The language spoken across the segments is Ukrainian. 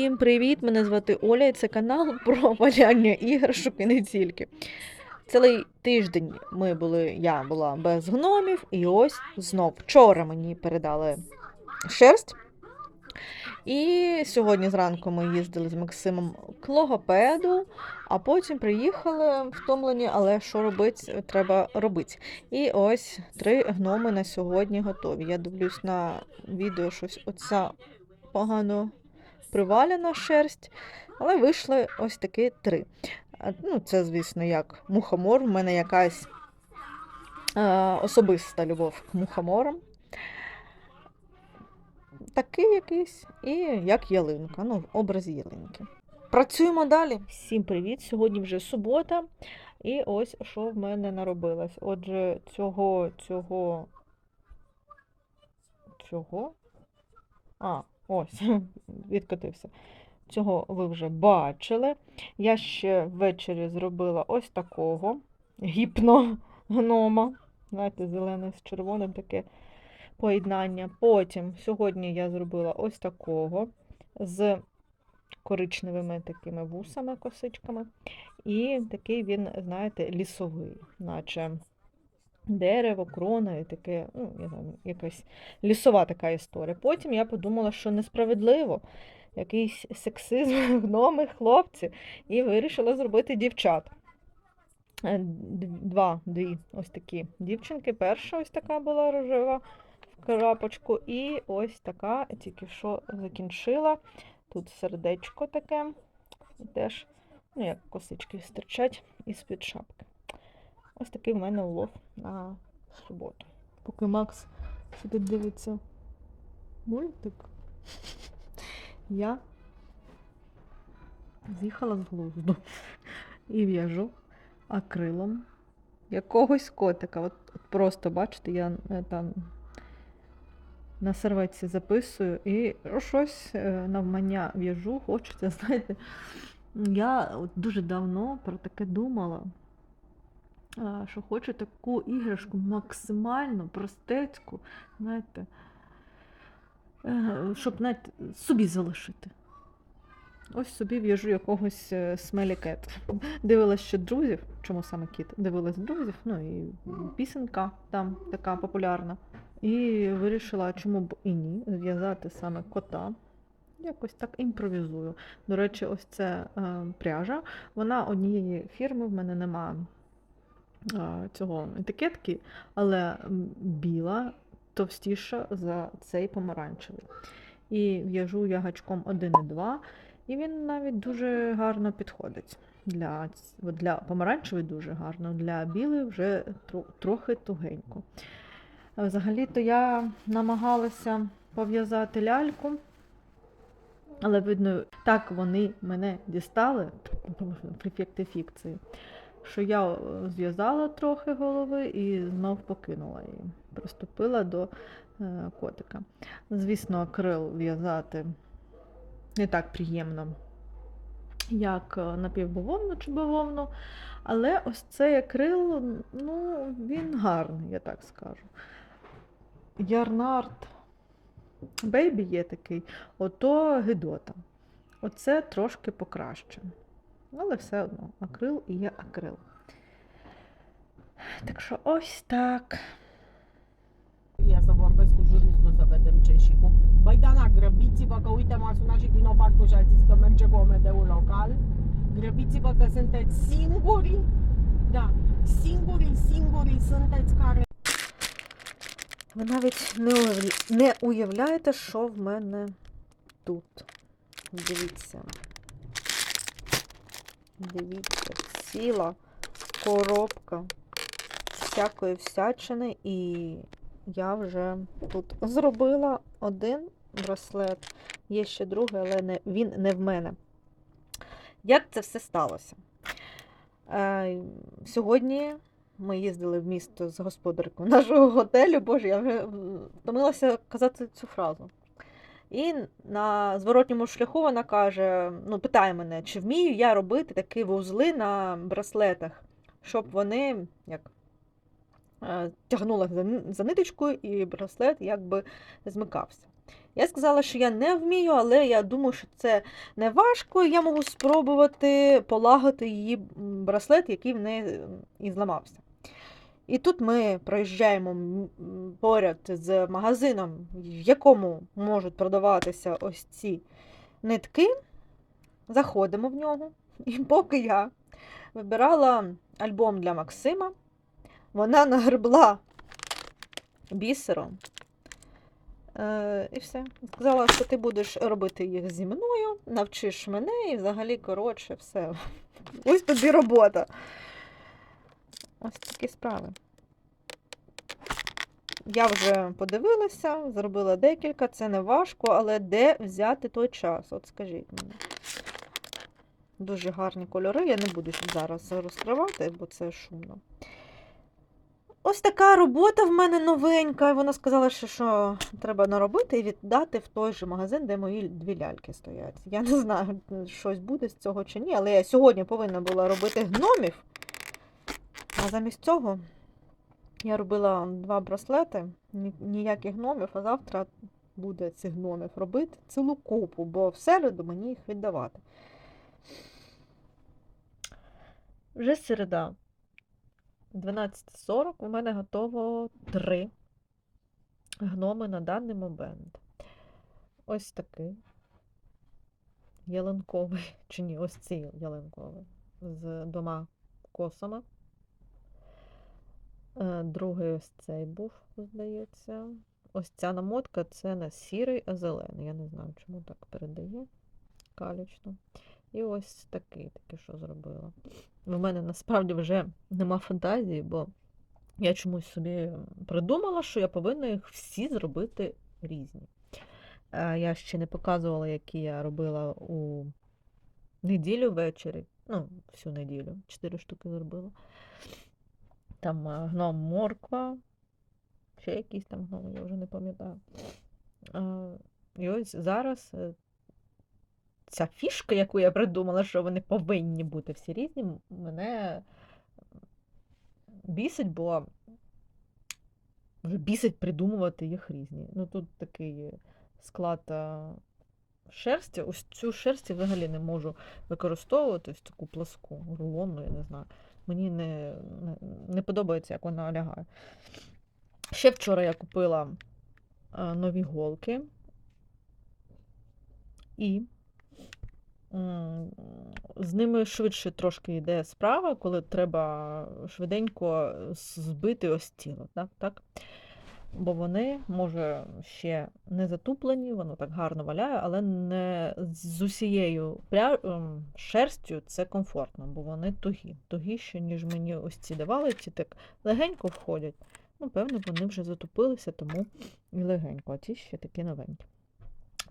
Всім привіт! Мене звати Оля і це канал про валяння іграшок і не тільки. Цілий тиждень ми були, я була без гномів, і ось знов вчора мені передали шерсть. І сьогодні зранку ми їздили з Максимом к логопеду, а потім приїхали втомлені, але що робити, треба робити. І ось три гноми на сьогодні готові. Я дивлюсь на відео щось оця погано привалена шерсть, але вийшли ось такі три. Ну, це, звісно, як мухомор. В мене якась е, особиста любов к мухоморам. Такий якийсь, і як ялинка, ну, в образі ялинки. Працюємо далі. Всім привіт! Сьогодні вже субота. І ось що в мене наробилось. Отже, цього, цього. Цього. А, ось, відкотився. Цього ви вже бачили. Я ще ввечері зробила ось такого гіпногнома. Знаєте, зелене з червоним таке поєднання. Потім сьогодні я зробила ось такого з коричневими такими вусами, косичками. І такий він, знаєте, лісовий, наче дерево, крона і таке, ну, я знаю, якась лісова така історія. Потім я подумала, що несправедливо, якийсь сексизм гноми, хлопці, і вирішила зробити дівчат. Е, Два, дві ось такі дівчинки. Перша ось така була рожева в крапочку, і ось така, тільки що закінчила. Тут сердечко таке, теж, ну, як косички стирчать із-під шапки. Ось такий в мене улов на суботу. Поки Макс сидить дивиться мультик, я з'їхала з глузду і в'яжу акрилом якогось котика. От, от просто, бачите, я е, там на серветці записую і щось е, навмання в'яжу, хочеться, знаєте. Я от дуже давно про таке думала, що хочу таку іграшку максимально простецьку, знаєте, е, щоб навіть собі залишити. Ось собі в'яжу якогось е, смелі-кет. Дивилась ще друзів, чому саме кіт? Дивилась друзів, ну і пісенька там така популярна. І вирішила, чому б і ні, зв'язати саме кота. Якось так імпровізую. До речі, ось це е, пряжа. Вона однієї фірми, в мене нема е, цього етикетки, але біла товстіша за цей помаранчевий. І в'яжу я гачком 1,2, і він навіть дуже гарно підходить. Для, для помаранчевий дуже гарно, для білий вже трохи тугенько. Взагалі-то я намагалася пов'язати ляльку, але видно, так вони мене дістали, префекти фікції, що я е, зв'язала трохи голови і знов покинула її. Приступила до е, котика. Звісно, акрил в'язати не так приємно, як е, напівбавовну чи бавовну, але ось цей акрил, ну, він гарний, я так скажу. Ярнард Бейбі є такий, ото Гедота. Оце трошки покраще. Але все одно акрил і є акрил. Так що ось так. Ja să vorbesc juristul să vedem ce și cum. Băi, Dana, grăbiți-vă că uite m-a sunat și din parcul și a zis că merge cu OMD-ul local. Grăbiți-vă că sunteți singurii, da, singurii, singurii sunteți care Ви навіть не, уявля- не уявляєте, що в мене тут. Дивіться. Дивіться, ціла коробка всякої всячини, і я вже тут зробила один браслет. Є ще другий, але не, він не в мене. Як це все сталося? Е, сьогодні ми їздили в місто з господаркою нашого готелю. Боже, я вже втомилася казати цю фразу. І на зворотньому шляху вона каже: ну, питає мене, чи вмію я робити такі вузли на браслетах, щоб вони як е, тягнула за, ни- за ниточкою, і браслет якби змикався. Я сказала, що я не вмію, але я думаю, що це не важко, я можу спробувати полагати її браслет, який в неї і зламався. І тут ми проїжджаємо поряд з магазином, в якому можуть продаватися ось ці нитки. Заходимо в нього. І поки я вибирала альбом для Максима, вона нагребла бісером. Е, і все. Сказала, що ти будеш робити їх зі мною, навчиш мене і взагалі, коротше, все. Ось тобі робота. Ось такі справи. Я вже подивилася, зробила декілька, це не важко, але де взяти той час? От скажіть мені. Дуже гарні кольори, я не буду зараз розкривати, бо це шумно. Ось така робота в мене новенька. Вона сказала, що, що треба наробити і віддати в той же магазин, де мої дві ляльки стоять. Я не знаю, щось буде з цього чи ні, але я сьогодні повинна була робити гномів. А замість цього я робила два браслети, ніяких гномів, а завтра буде цих гномів робити цілу купу, бо в середу мені їх віддавати. Вже середа. 12.40 у мене готово три гноми на даний момент. Ось такий ялинковий, чи ні, ось цей ялинковий з двома косами. Е, Другий ось цей був, здається. Ось ця намотка це не сірий, а зелений. Я не знаю, чому так передає калічно. І ось такий, таке, що зробила. У мене насправді вже нема фантазії, бо я чомусь собі придумала, що я повинна їх всі зробити різні. Е, Я ще не показувала, які я робила у неділю ввечері. Ну, всю неділю. Чотири штуки зробила. Там е, гном морква, ще якісь там гноми, я вже не пам'ятаю. Е, І ось зараз е, ця фішка, яку я придумала, що вони повинні бути всі різні, мене бісить, бо вже бісить придумувати їх різні. Ну тут такий склад шерсті. Ось цю шерсть я взагалі не можу використовувати, ось таку пласку, рулонну, я не знаю. Мені не, не, подобається, як вона лягає. Ще вчора я купила а, нові голки. І з ними швидше трошки йде справа, коли треба швиденько збити ось тіло. Так? Так? Бо вони, може, ще не затуплені, воно так гарно валяє, але не з усією пря... ем, шерстю це комфортно, бо вони тугі. Тугіші, ніж мені ось ці давали, ці так легенько входять. Ну, певно, вони вже затупилися, тому і легенько, а ці ще такі новенькі.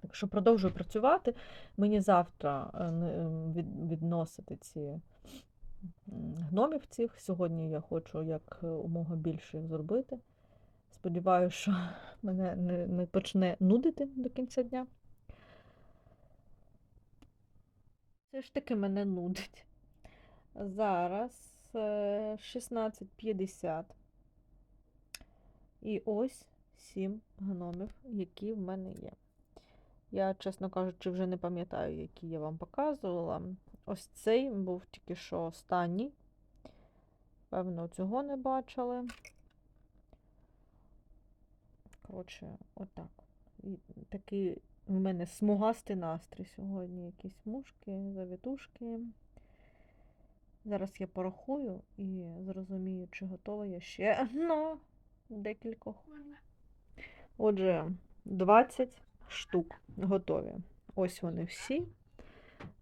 Так що продовжую працювати. Мені завтра е, від- відносити ці гномів. Сьогодні я хочу як е, умога більше їх зробити. Сподіваюся, що мене не, не почне нудити до кінця дня. Все ж таки мене нудить. Зараз е, 16.50. І ось 7 гномів, які в мене є. Я, чесно кажучи, вже не пам'ятаю, які я вам показувала. Ось цей був тільки що останній. Певно, цього не бачили. Коротше, отак. І такий в мене смугастий настрій сьогодні. Якісь мушки, завітушки. Зараз я порахую і зрозумію, чи готова я ще на декількох. Отже, 20 штук готові. Ось вони всі.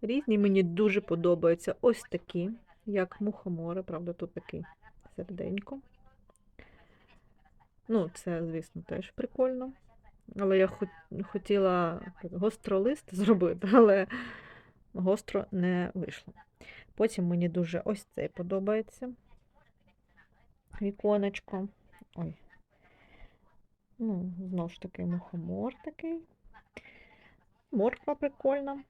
Різні мені дуже подобаються ось такі, як мухомори, правда, тут такий серденько. Ну, це, звісно, теж прикольно. Але я хот- хотіла гостролист зробити, але гостро не вийшло. Потім мені дуже ось цей подобається. Віконечко. Ой. Ну, знову ж таки, мухомор такий. Морква прикольна.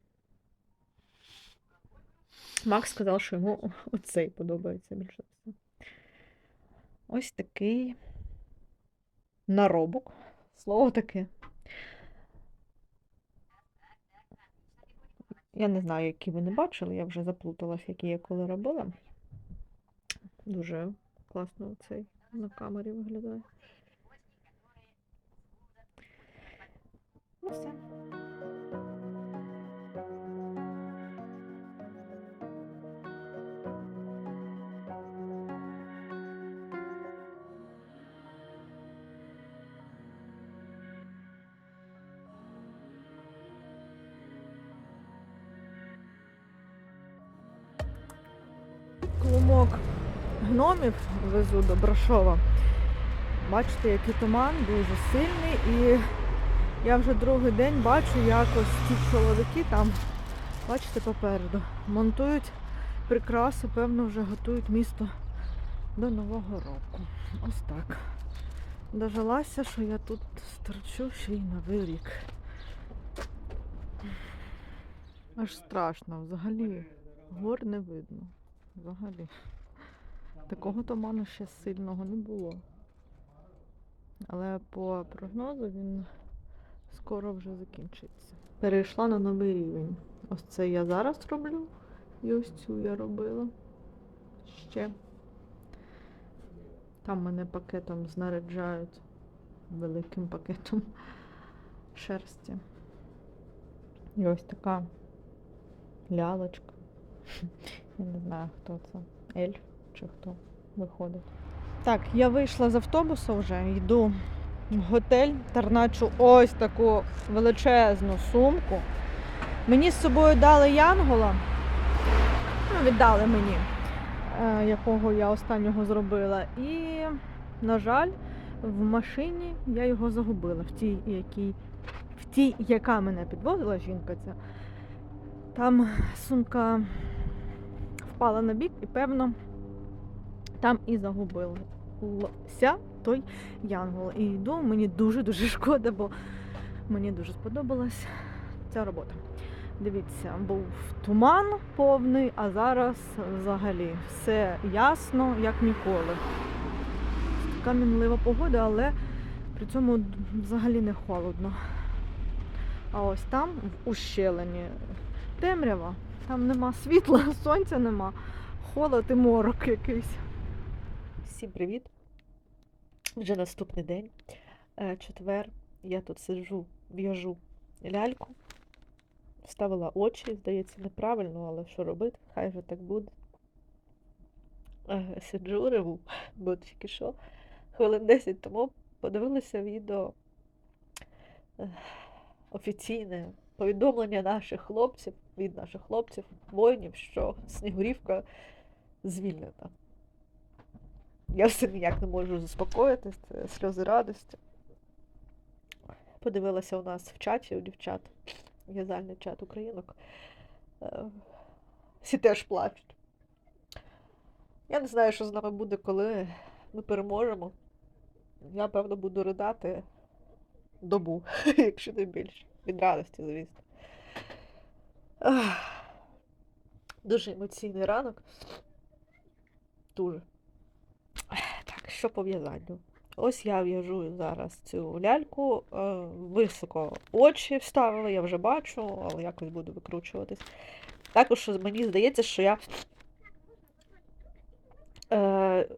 Макс сказав, що йому оцей подобається більше. всього. Ось такий наробок. Слово таке. Я не знаю, які ви не бачили, я вже заплуталась, які я коли робила. Дуже класно цей на камері виглядає. Ну все. Гномів везу до Брашова. Бачите, який туман дуже сильний, і я вже другий день бачу, як ось ті чоловіки там, бачите, попереду, монтують прикраси, певно, вже готують місто до Нового року. Ось так. Дожилася, що я тут стерчу ще й новий рік. Аж страшно, взагалі гор не видно. Взагалі. Такого туману ще сильного не було. Але по прогнозу він скоро вже закінчиться. Перейшла на новий рівень. Ось це я зараз роблю. І ось цю я робила. Ще. Там мене пакетом знаряджають великим пакетом шерсті. І ось така лялочка. Я не знаю, хто це. Ельф чи хто виходить. Так, я вийшла з автобуса вже, йду в готель, тарначу ось таку величезну сумку. Мені з собою дали янгола, ну, віддали мені, е, якого я останнього зробила. І, на жаль, в машині я його загубила, в тій, якій, в тій, яка мене підвозила, жінка ця. Там сумка впала на бік і, певно, там і загубилася той янгол. І йду, мені дуже-дуже шкода, бо мені дуже сподобалась ця робота. Дивіться, був туман повний, а зараз взагалі все ясно, як ніколи. Така мінлива погода, але при цьому взагалі не холодно. А ось там, в ущелині, темрява, там нема світла, сонця нема, холод і морок якийсь. Всім привіт! Вже наступний день, е, четвер. Я тут сиджу, в'яжу ляльку. Вставила очі, здається, неправильно, але що робити, хай же так буде. Е, Сиджу, реву, бо тільки що хвилин 10 тому подивилася відео е, офіційне повідомлення наших хлопців, від наших хлопців, воїнів, що Снігурівка звільнена. Я все ніяк не можу заспокоїтись, це сльози радості. Подивилася у нас в чаті у дівчат, в'язальний чат українок. Е, Всі теж плачуть. Я не знаю, що з нами буде, коли ми переможемо. Я, певно, буду ридати добу, якщо не більше. Від радості, звісно. Дуже емоційний ранок. Дуже. Що по в'язанню? Ось я в'яжу зараз цю ляльку. е, Високо очі вставила, я вже бачу, але якось буду викручуватись. Також мені здається, що я е,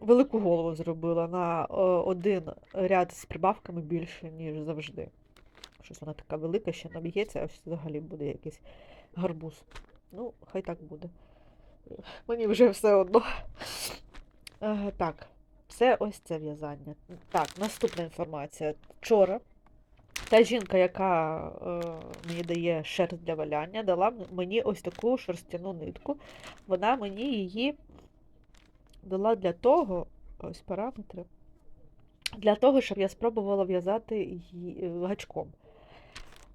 велику голову зробила на один ряд з прибавками більше, ніж завжди. Щось вона така велика, ще наб'ється, а взагалі буде якийсь гарбуз. Ну, хай так буде. Мені вже все одно. Так, це ось це в'язання. Так, наступна інформація. Вчора та жінка, яка е, мені дає шерсть для валяння, дала мені ось таку шерстяну нитку. Вона мені її дала для того, ось параметри, для того, щоб я спробувала в'язати її е, гачком.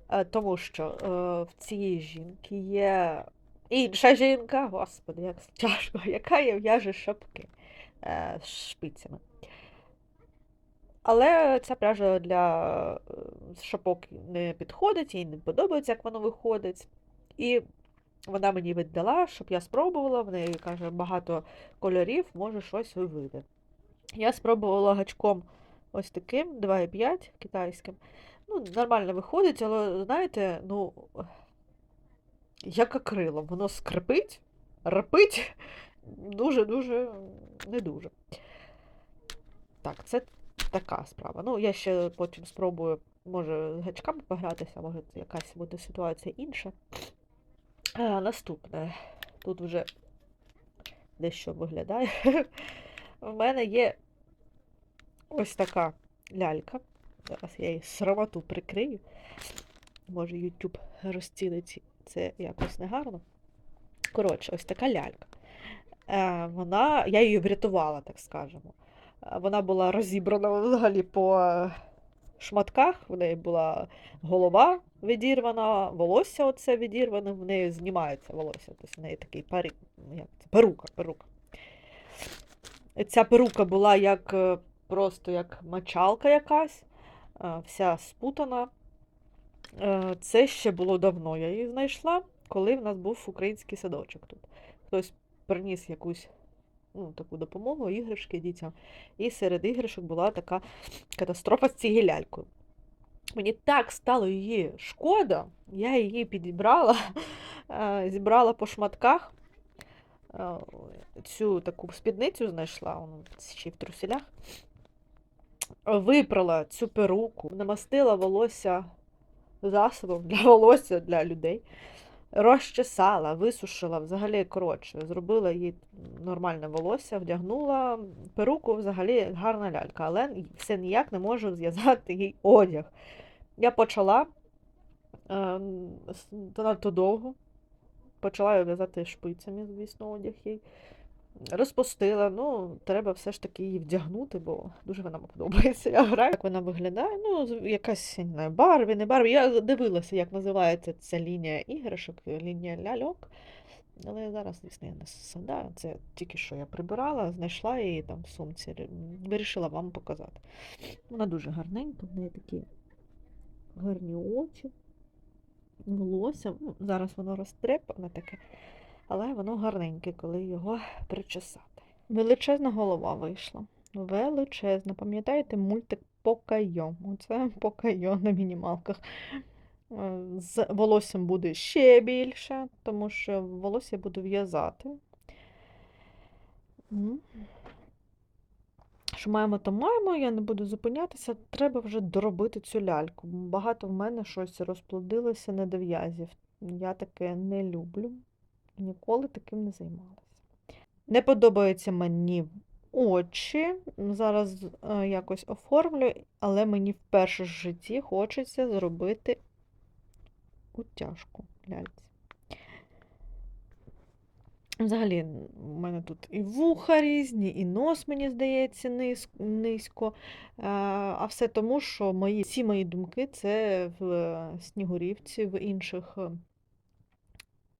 Е, Тому що е, в цієї жінки є інша жінка, господи, як тяжко, яка є в'яже шапки з шпицями. Але ця пряжа для е, шапок не підходить, їй не подобається, як воно виходить. І вона мені віддала, щоб я спробувала. В неї каже, багато кольорів, може щось вийде. Я спробувала гачком ось таким, 2,5 китайським. Ну, нормально виходить, але знаєте, ну. як акрило, воно скрипить, рапить, дуже-дуже не дуже. Так, це така справа. Ну, я ще потім спробую, може, гачками погратися, може, якась буде ситуація інша. А, наступне. Тут вже дещо виглядає. У мене є ось така лялька. Зараз я її срамоту прикрию. Може, YouTube розцінить це якось негарно. Коротше, ось така лялька. Е, вона, я її врятувала, так скажемо. Е, Вона була розібрана взагалі по е, шматках. В неї була голова відірвана, волосся оце відірване, в неї знімається волосся. Тобто в неї такий пари... як це? перука, перука. Ця перука була як просто як мочалка якась, вся спутана. Це ще було давно. Я її знайшла, коли в нас був український садочок тут. Хтось приніс якусь ну, таку допомогу, іграшки дітям. І серед іграшок була така катастрофа з цією лялькою. Мені так стало її шкода, я її підібрала, е, зібрала по шматках. е, Цю таку спідницю знайшла, ще й в труселях. Випрала цю перуку, намастила волосся засобом для волосся для людей. Розчесала, висушила, взагалі коротше, зробила їй нормальне волосся, вдягнула перуку, взагалі гарна лялька, але все ніяк не можу зв'язати їй одяг. Я почала е, с- занадто довго, почала в'язати шпицями, звісно, одяг їй. Розпустила, ну, треба все ж таки її вдягнути, бо дуже вона подобається. Я граю, як вона виглядає. Ну, якась, не Барві, не Барві. Я дивилася, як називається ця лінія іграшок, лінія ляльок. Але зараз, звісно, я не згадаю. Це тільки що я прибирала, знайшла її там в сумці. Вирішила вам показати. Вона дуже гарненька, в неї такі гарні очі, волосся. Ну, зараз воно розтрепане таке, але воно гарненьке, коли його причесати. Величезна голова вийшла. Величезна. Пам'ятаєте мультик Покайо? Оце Покайо на мінімалках. Е, З волоссям буде ще більше, тому що волосся буду в'язати. Що маємо, то маємо, я не буду зупинятися. Треба вже доробити цю ляльку. Багато в мене щось розплодилося недов'язів. Я таке не люблю ніколи таким не займалася. Не подобаються мені очі. Зараз е, якось оформлю, але мені вперше в житті хочеться зробити утяжку ляльці. Взагалі, у мене тут і вуха різні, і нос, мені здається, низько. Е, А все тому, що мої, всі мої думки це в Снігурівці, в інших е,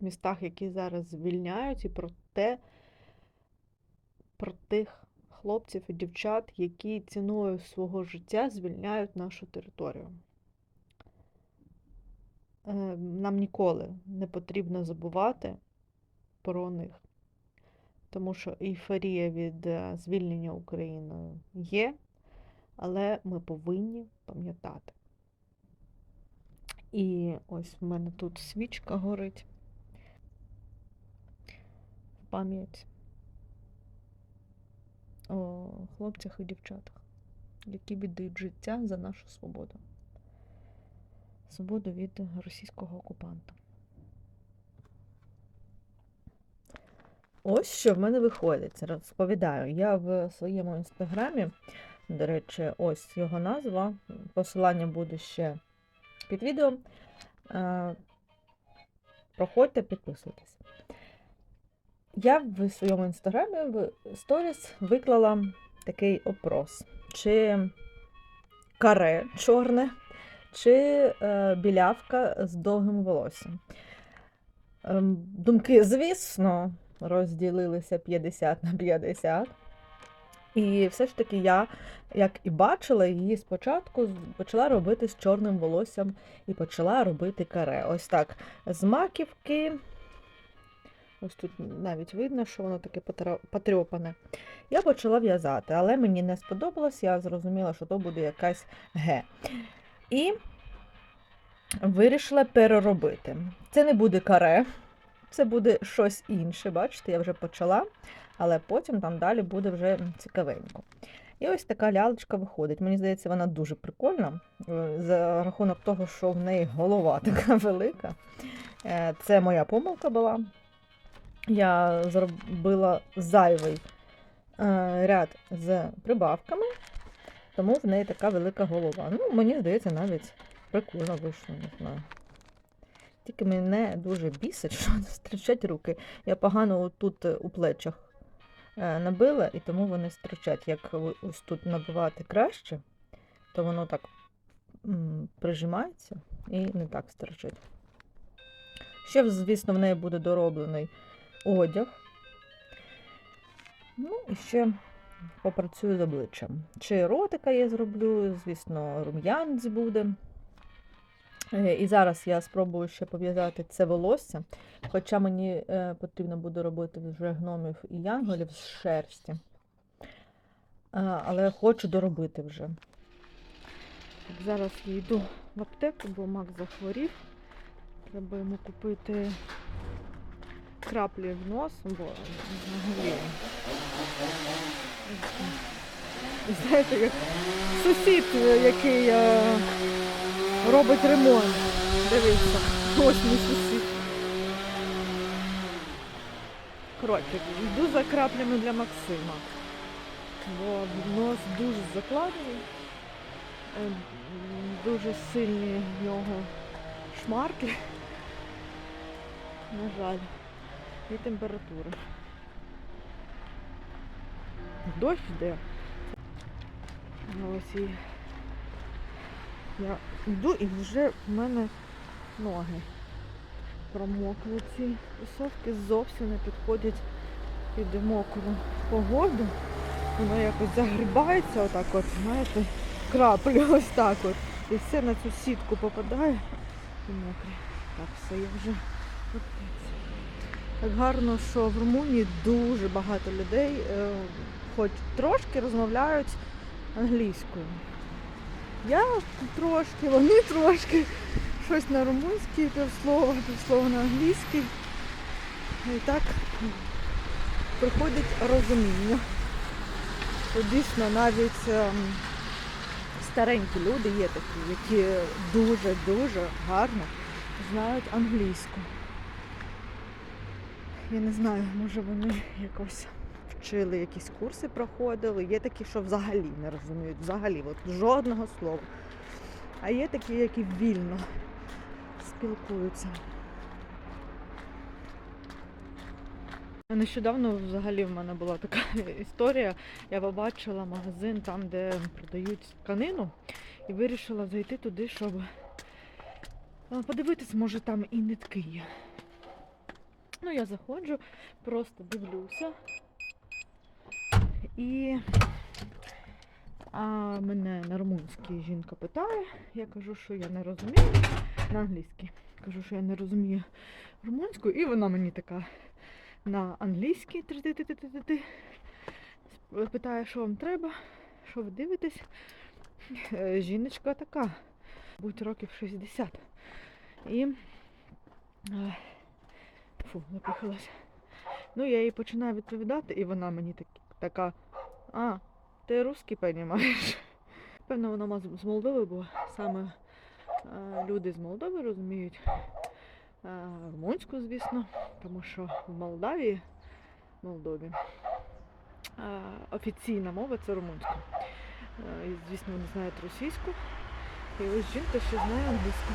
містах, які зараз звільняють, і про те, про тих хлопців і дівчат, які ціною свого життя звільняють нашу територію. Е, Нам ніколи не потрібно забувати про них. Тому що ейфорія від е, звільнення України є, але ми повинні пам'ятати. І ось в мене тут свічка горить пам'ять о хлопцях і дівчатах, які віддають життя за нашу свободу. Свободу від російського окупанта. Ось що в мене виходить. Розповідаю. Я в своєму інстаграмі, до речі, ось його назва. Посилання буде ще під відео. Е, Проходьте, підписуйтесь. Я в своєму інстаграмі в сторіс виклала такий опрос: чи каре чорне, чи е, білявка з довгим волоссям. Ем, Думки, звісно, розділилися 50 на 50. І все ж таки я, як і бачила, її спочатку почала робити з чорним волоссям і почала робити каре. Ось так, з маківки. Ось тут навіть видно, що воно таке потрьопане. Я почала в'язати, але мені не сподобалось, я зрозуміла, що то буде якась ге. І вирішила переробити. Це не буде каре, Це буде щось інше, бачите, я вже почала, але потім там далі буде вже цікавенько. І ось така лялечка виходить. Мені здається, вона дуже прикольна е, за рахунок того, що в неї голова така велика. Е, Це моя помилка була. Я зробила зайвий е, ряд з прибавками, тому в неї така велика голова. Ну, мені здається, навіть прикольно вийшло, не знаю. Тільки мене дуже бісить, що стрічать руки. Я погано тут у плечах е, набила, і тому вони стрічать. Як ось тут набивати краще, то воно так прижимається і не так стрічить. Ще, звісно, в неї буде дороблений одяг. Ну, і ще попрацюю з обличчям. Чи ротика я зроблю, звісно, рум'янець буде. Е, І зараз я спробую ще пов'язати це волосся, хоча мені е, потрібно буде робити вже гномів і янголів з шерсті. Але хочу доробити вже. Так, зараз я йду в аптеку, бо Мак захворів. Треба йому купити краплі в нос, взагалі. Знаєте, як сусід, який е, робить ремонт. Дивіться, ось мій сусід. Коротше, йду за краплями для Максима. Бо нос дуже закладений. Е, Дуже сильні в нього шмарклі. На жаль. І температура. Дощ йде. Ось і я йду і вже в мене ноги промокли. Ці кросовки зовсім не підходять під мокру погоду. Воно якось загрібається отак от, знаєте, краплі ось так от. І все на цю сітку попадає і мокре. Так, все, я вже аптеці. Так гарно, що в Румунії дуже багато людей, е, хоч трошки розмовляють англійською. Я трошки, вони трошки, щось на румунській, півслова, півслова на англійській. І так приходить розуміння. То дійсно навіть ем, старенькі люди є такі, які дуже-дуже гарно знають англійську. Я не знаю, може вони якось вчили, якісь курси проходили. Є такі, що взагалі не розуміють, взагалі, от жодного слова. А є такі, які вільно спілкуються. Нещодавно взагалі в мене була така історія. Я побачила магазин там, де продають тканину, і вирішила зайти туди, щоб е, подивитись, може там і нитки є. Ну, я заходжу, просто дивлюся. І а мене на румунській жінка питає, я кажу, що я не розумію на англійській. Кажу, що я не розумію румунську, і вона мені така на англійській питає, що вам треба, що ви дивитесь. Е, Жіночка така, будь років 60. І е, фу, напихалась. Ну, я їй починаю відповідати, і вона мені так, така, а, ти русський понімаєш? Певно, вона з Молдови, бо саме е, люди з Молдови розуміють е, румунську, звісно, тому що в Молдавії, Молдові, е, офіційна мова це румунська. І, звісно, вони знають російську. І ось жінка ще знає англійську.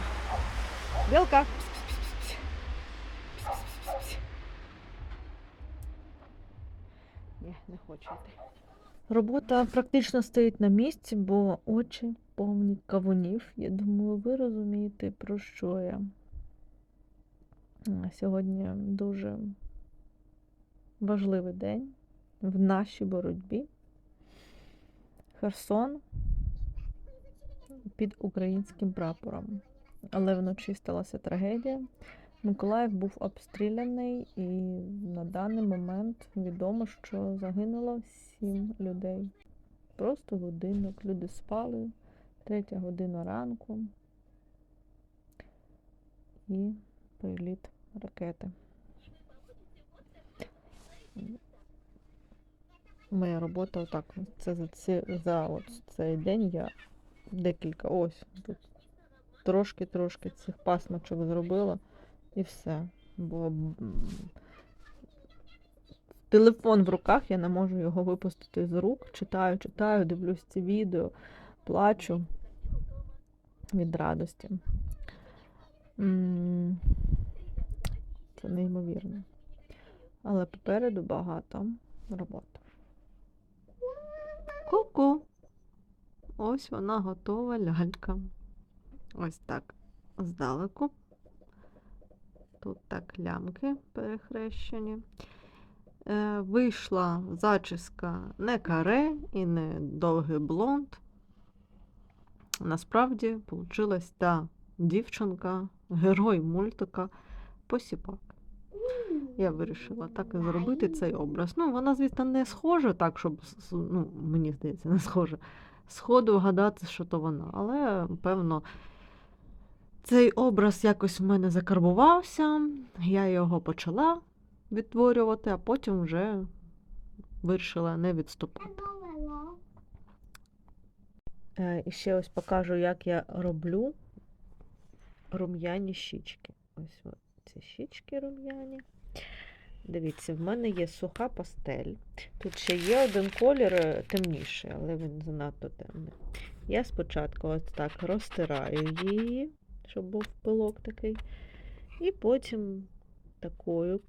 Білка! Ні, не хочу йти. Робота практично стоїть на місці, бо очі повні кавунів. Я думаю, ви розумієте, про що я. Сьогодні дуже важливий день в нашій боротьбі. Херсон під українським прапором. Але вночі сталася трагедія. Миколаїв був обстріляний, і на даний момент відомо, що загинуло сім людей. Просто годинок. Люди спали, третя година ранку. І приліт ракети. Моя робота отак. Це за, ці, за от цей день я декілька ось тут трошки-трошки цих пасмачок зробила і все. Бо телефон в руках, я не можу його випустити з рук. Читаю, читаю, дивлюсь ці відео, плачу від радості. Це неймовірно. Але попереду багато роботи. Ку-ку. Ось вона готова лялька. Ось так здалеку. Тут так лямки перехрещені. Е, вийшла зачіска не каре і не довгий блонд. Насправді вийшла та дівчинка, герой мультика Посіпак. Я вирішила так і зробити цей образ. Ну, вона, звісно, не схожа так, щоб ну, мені здається, не схожа. Сходу вгадати, що то вона. Але, певно, цей образ якось в мене закарбувався. Я його почала відтворювати, а потім вже вирішила не відступати. Е, І ще ось покажу, як я роблю рум'яні щічки. Ось ці щічки рум'яні. Дивіться, в мене є суха пастель. Тут ще є один колір е, темніший, але він занадто темний. Я спочатку ось так розтираю її, щоб був пилок такий. І потім такою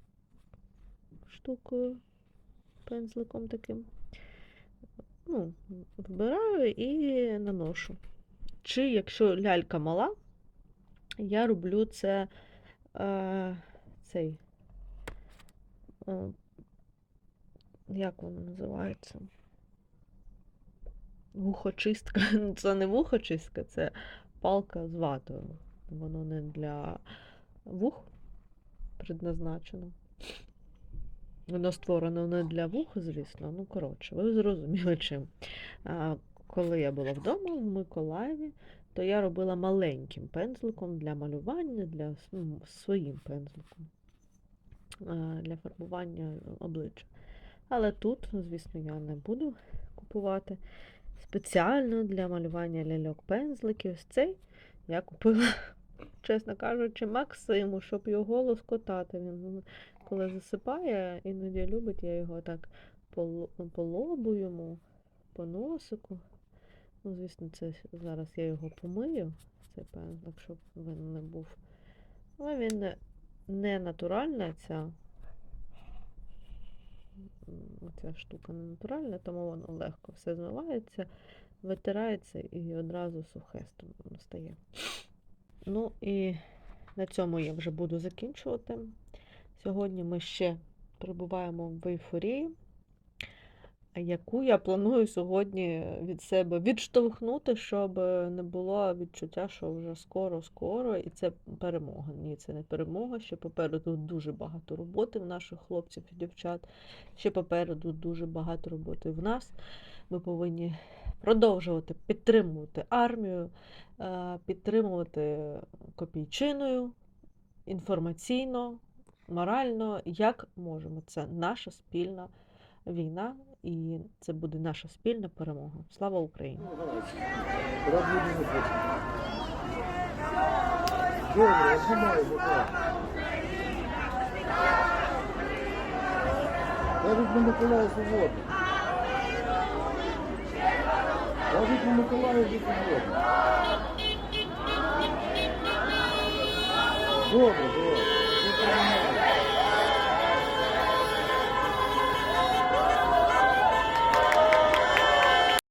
штукою, пензликом таким. Ну, вбираю і наношу. Чи якщо лялька мала, я роблю це е, цей. Е, як воно називається? Вухочистка. Це не вухочистка, це палка з ватою. Воно не для вух предназначено. Воно створено не для вух, звісно. Ну, коротше, ви зрозуміли чим. А, коли я була вдома в Миколаєві, то я робила маленьким пензликом для малювання, для ну, своїм пензликом а, для фарбування обличчя. Але тут, звісно, я не буду купувати спеціально для малювання ляльок пензликів. Ось цей я купила, чесно кажучи, Максиму, щоб його лоскотати. Він коли засипає, іноді любить, я його так по, по лобу йому, по носику. Ну, звісно, це зараз я його помию, цей пензлик, щоб він не був. Але він не, не натуральна ця. Ця штука не натуральна, тому воно легко все змивається, витирається і одразу сухе ст- стає. Ну і на цьому я вже буду закінчувати. Сьогодні ми ще перебуваємо в ейфорії, яку я планую сьогодні від себе відштовхнути, щоб не було відчуття, що вже скоро-скоро, і це перемога. Ні, це не перемога. Ще попереду дуже багато роботи в наших хлопців і дівчат. Ще попереду дуже багато роботи в нас. Ми повинні продовжувати підтримувати армію, е, підтримувати копійчиною, інформаційно, морально, як можемо. Це наша спільна війна, і це буде наша спільна перемога. Слава Україні! Суботу. Добре, добре.